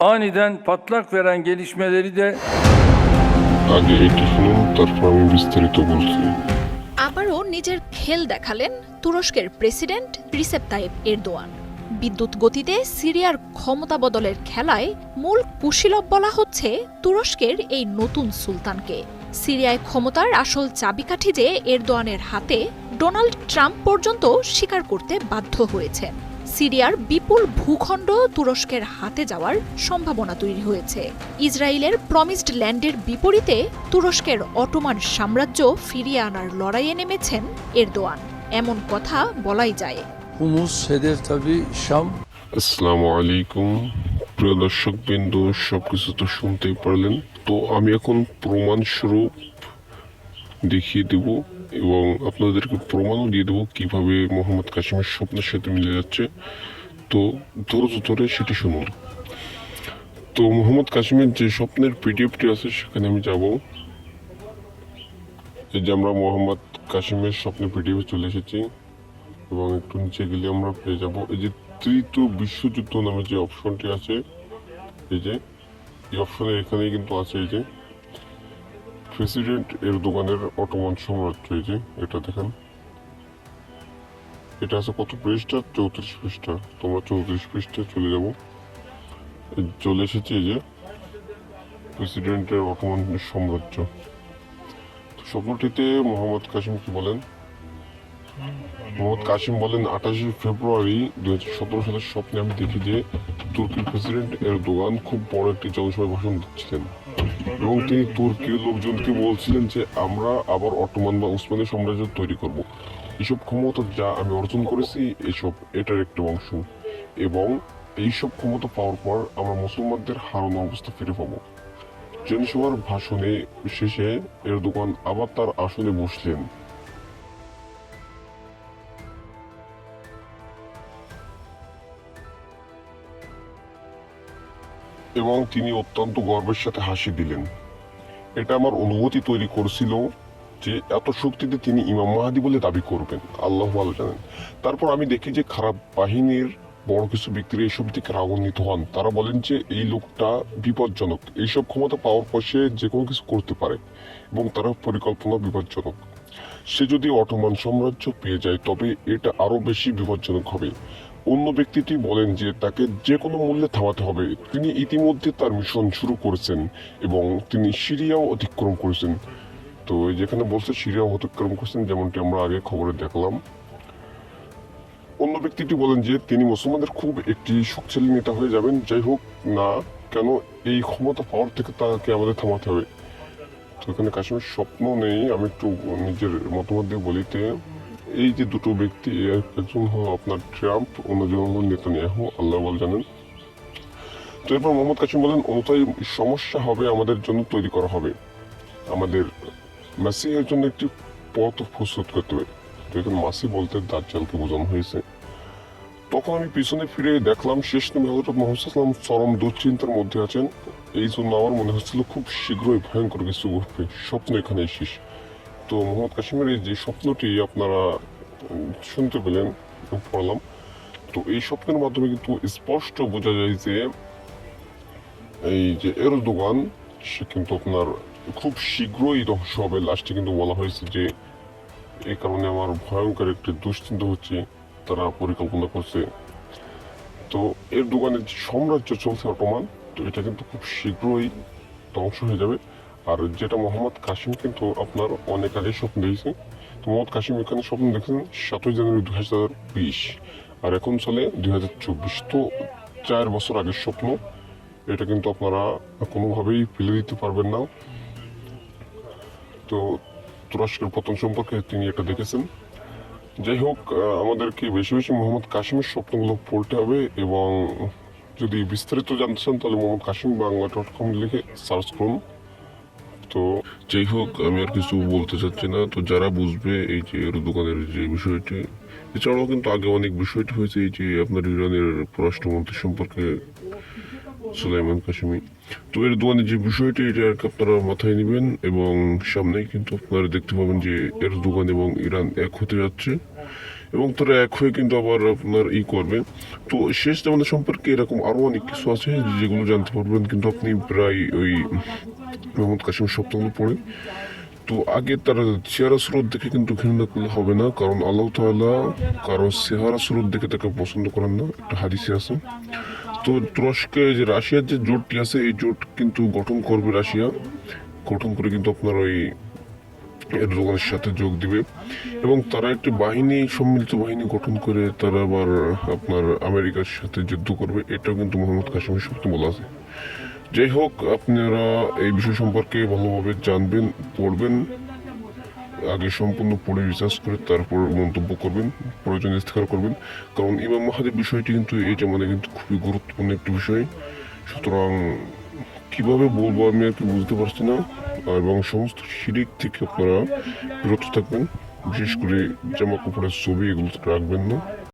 Aniden patlak veren gelişmeleri de আগে এটি শুনুন তারপর আমি বিস্তারিত বলছি। আবারও নিজের খেল দেখালেন তুরস্কের প্রেসিডেন্ট রিসেপ তাইপ এরদোয়ান। বিদ্যুৎ গতিতে সিরিয়ার ক্ষমতা বদলের খেলায় মূল কুশীলব বলা হচ্ছে তুরস্কের এই নতুন সুলতানকে। সিরিয়ায় ক্ষমতার আসল চাবিকাঠি যে এরদোয়ানের হাতে ডোনাল্ড ট্রাম্প পর্যন্ত স্বীকার করতে বাধ্য হয়েছেন। সিরিয়ার বিপুল ভূখণ্ড তুরস্কের হাতে যাওয়ার সম্ভাবনা তৈরি হয়েছে। ইসরায়েলের প্রমিসড ল্যান্ডের বিপরীতে তুরস্কের অটোমান সাম্রাজ্য ফিরিয়ে আনার লড়াইয়ে নেমেছেন এরদোয়ান। এমন কথা বলাই যায়। আসসালামু আলাইকুম। প্রিয় দর্শক বিন্দু সবকিছু তো শুনতেই পারলেন। তো আমি এখন প্রমাণ স্বরূপ দেখিয়ে দেব। এবং আপনাদেরকে প্রমাণও দিয়ে দেবো কীভাবে মোহাম্মদ কাশিমের স্বপ্নের সাথে মিলে যাচ্ছে। তো ধৈর্য ধরে সেটি শুনুন। তো মোহাম্মদ কাশিমের যে স্বপ্নের পিডিএফটি আছে, সেখানে আমি যাব। এই যে আমরা মোহাম্মদ কাশিমের স্বপ্নের পিডিএফে চলে এসেছি এবং একটু নিচে গেলে আমরা পেয়ে যাব। এই যে তৃতীয় বিশ্বযুদ্ধ নামে যে অপশনটি আছে, এই যে, এই অপশনের এখানে কিন্তু আছে, এই যে প্রেসিডেন্ট এর দোকানের অটোমান এই যে, এটা দেখেন। এটা আছে কত পৃষ্ঠা? চৌত্রিশ পৃষ্ঠা। তোমরা চৌত্রিশ পৃষ্ঠা চলে যাব। চলে এসেছে যে, প্রেসিডেন্টের অটোমান সাম্রাজ্য। তো স্বপ্নটিতে মোহাম্মদ কাসিম কি বলেন? মোহাম্মদ কাসিম বলেন, আঠাশে ফেব্রুয়ারি দু হাজার সতেরো সালের স্বপ্নে আমি দেখি যে তুর্কির প্রেসিডেন্ট এরদোগান খুব বড় একটি জনসভায় ভাষণ দিচ্ছিলেন। এবং তিনি তুর্কির লোকজনকে বলছিলেন যে, আমরা আবার অটোমান বা উসমানী সাম্রাজ্য তৈরি করব। এইসব ক্ষমতা যা আমি অর্জন করেছি, এসব এটার একটি অংশ। এবং এইসব ক্ষমতা পাওয়ার পর আমরা মুসলমানদের হারানো অবস্থা ফিরে পাবো। জনসভার ভাষণে শেষে এরদোগান আবার তার আসনে বসলেন। এবং তিনি অত্যন্ত গর্বের সাথে হাসি দিলেন। এটা আমার অনুভূতি তৈরি করেছিল যে এত শক্তিতে তিনি ইমাম মাহাদি বলে দাবি করবেন। আল্লাহ ভালো জানেন। তারপর আমি দেখি যে খারাপ বাহিনীর বড় কিছু ব্যক্তিরা এইসব দিকে রাগান্বিত হন। তারা বলেন যে এই লোকটা বিপজ্জনক। এইসব ক্ষমতা পাওয়ার পর সে যে কোনো কিছু করতে পারে এবং তারা পরিকল্পনা বিপজ্জনক। সে যদি অটোমান সাম্রাজ্য পেয়ে যায়, তবে এটা আরও বেশি বিপজ্জনক হবে। অন্য ব্যক্তিটি বলেন যে তাকে যে কোনো মূল্যে থামাতে হবে। তিনি ইতিমধ্যে তার মিশন শুরু করেছেন এবং তিনি সিরিয়াও অতিক্রম করেছেন। তো যেখানে বলছে সিরিয়াও অতিক্রম করেছেন, যেমনটি আমরা আগে খবরে দেখলাম। অন্য ব্যক্তিটি বলেন যে তিনি মুসলমানদের খুব একটি শক্তিশালী নেতা হয়ে যাবেন। যাই হোক, না, কেন এই ক্ষমতা পাওয়ার থেকে তাকে আমাদের থামাতে হবে? তো এখানে কাশ্মীর স্বপ্ন নেই। আমি একটু নিজের মতামত দিয়ে বলিতে এই যে দুটো ব্যক্তি, একজন হল আপনার ট্রাম্প, অন্যজন হলো নেতানিয়াহু, আল্লাহ জানেন। তো এরপর মোহাম্মদ কাসিম বলেন অনুতাই সমস্যা হবে, আমাদের জন্য তৈরি করা হবে। আমাদের মাসিহের জন্য একটি পথ প্রস্তুত করতে হবে। তো মাসি বলতে দাজ্জালকে বোঝানো হয়েছে। তখন আমি পিছনে ফিরে দেখলাম, শেষ নবী হজরত মোহাম্মদ চরম দুশ্চিন্তার মধ্যে আছেন। এই জন্য আমার মনে হচ্ছিল খুব শীঘ্রই ভয়ঙ্কর কিছু ঘটবে। স্বপ্ন এখানে শেষ। তো মোহাম্মদ কাশিমের যে স্বপ্নটি আপনারা শুনতে পেলেন পড়লাম। তো এই স্বপ্নের মাধ্যমে কিন্তু স্পষ্ট বোঝা যায় যে এই যে এর দোকান সে কিন্তু আপনার খুব শীঘ্রই ধ্বংস হবে। লাস্টে কিন্তু বলা হয়েছে যে এই কারণে আমার ভয়ঙ্কর একটি দুশ্চিন্তা হচ্ছে, তারা পরিকল্পনা করছে। তো এর দোকানের যে সাম্রাজ্য চলছে অটোমান তো এটা কিন্তু খুব শীঘ্রই ধ্বংস হয়ে যাবে। আর যেটা মোহাম্মদ কাশিম কিন্তু আপনার অনেক আগে স্বপ্ন দেখেছে। তো মোহাম্মদ কাশিম এখানে স্বপ্ন দেখেছেন সাতই জানুয়ারি দু হাজার বিশ। আর এখন চলে দুই হাজার চব্বিশ। তো চার বছর আগের স্বপ্ন। এটা কিন্তু আপনারা কোনোভাবেই ফেলে দিতে পারবেন না। তো তুরস্কের পতন সম্পর্কে তিনি এটা দেখেছেন। যাই হোক আমাদেরকে বেশি বেশি মোহাম্মদ কাশিমের স্বপ্নগুলো পড়তে হবে এবং যদি বিস্তারিত জানতে চান তাহলে মোহাম্মদ কাশিম বাংলা ডট কম লিখে সার্চ করুন। তো যাই হোক, আমি আর কিছু বলতে চাচ্ছি না। তো যারা বুঝবে এই যে দোকানের যে বিষয়টি, এছাড়াও কিন্তু আগে অনেক বিষয়টি হয়েছে এই যে আপনার ইরানের পররাষ্ট্রমন্ত্রী সম্পর্কে, সুলাইমান কাশিমি তো এর দোকানের যে বিষয়টি, এটা আর আপনারা মাথায় নেবেন এবং সামনেই কিন্তু আপনারা দেখতে পাবেন যে এর দোকান এবং ইরান এক হতে যাচ্ছে এবং তারা এক হয়ে কিন্তু আবার আপনার ই করবে। তো শেষ জামানা সম্পর্কে এরকম আরও অনেক কিছু আছে যেগুলো জানতে পারবেন, কিন্তু আপনি প্রায় ওই মোহাম্মদ কাসিম সপ্তাহগুলো পড়ে। তো আগে তার চেহারা স্রোত দেখে কিন্তু ঘৃণা করলে হবে না, কারণ আল্লাহ তাআলা কারও চেহারা স্রোত দেখে তাকে পছন্দ করেন না, একটা হাদিসে আছে। তো তুরস্কে যে রাশিয়ার যে জোটটি আছে, এই জোট কিন্তু গঠন করবে রাশিয়া। গঠন করে কিন্তু আপনার ওই এরদোগানের সাথে যোগ দিবে। এবং তারা একটি বাহিনী, সম্মিলিত বাহিনী গঠন করে তারা আবার আপনার আমেরিকার সাথে যুদ্ধ করবে, এটাও কিন্তু মোহাম্মদ কাসিমের সত্যি বলা আছে। যাই হোক, আপনারা এই বিষয় সম্পর্কে ভালোভাবে জানবেন, পড়বেন, আগে সম্পূর্ণ পড়ে রিসার্চ করে তারপর মন্তব্য করবেন, প্রয়োজন ইস্তেখার করবেন। কারণ ইমাম মাহাদের বিষয়টি কিন্তু এই জামানে কিন্তু খুবই গুরুত্বপূর্ণ একটি বিষয়। সুতরাং কীভাবে বলব আমি আর কি বুঝতে পারছি না। এবং সমস্ত শিরিক থেকে আপনারা বিরত থাকবেন। বিশেষ করে জামা কাপড়ের ছবি এগুলো রাখবেন না।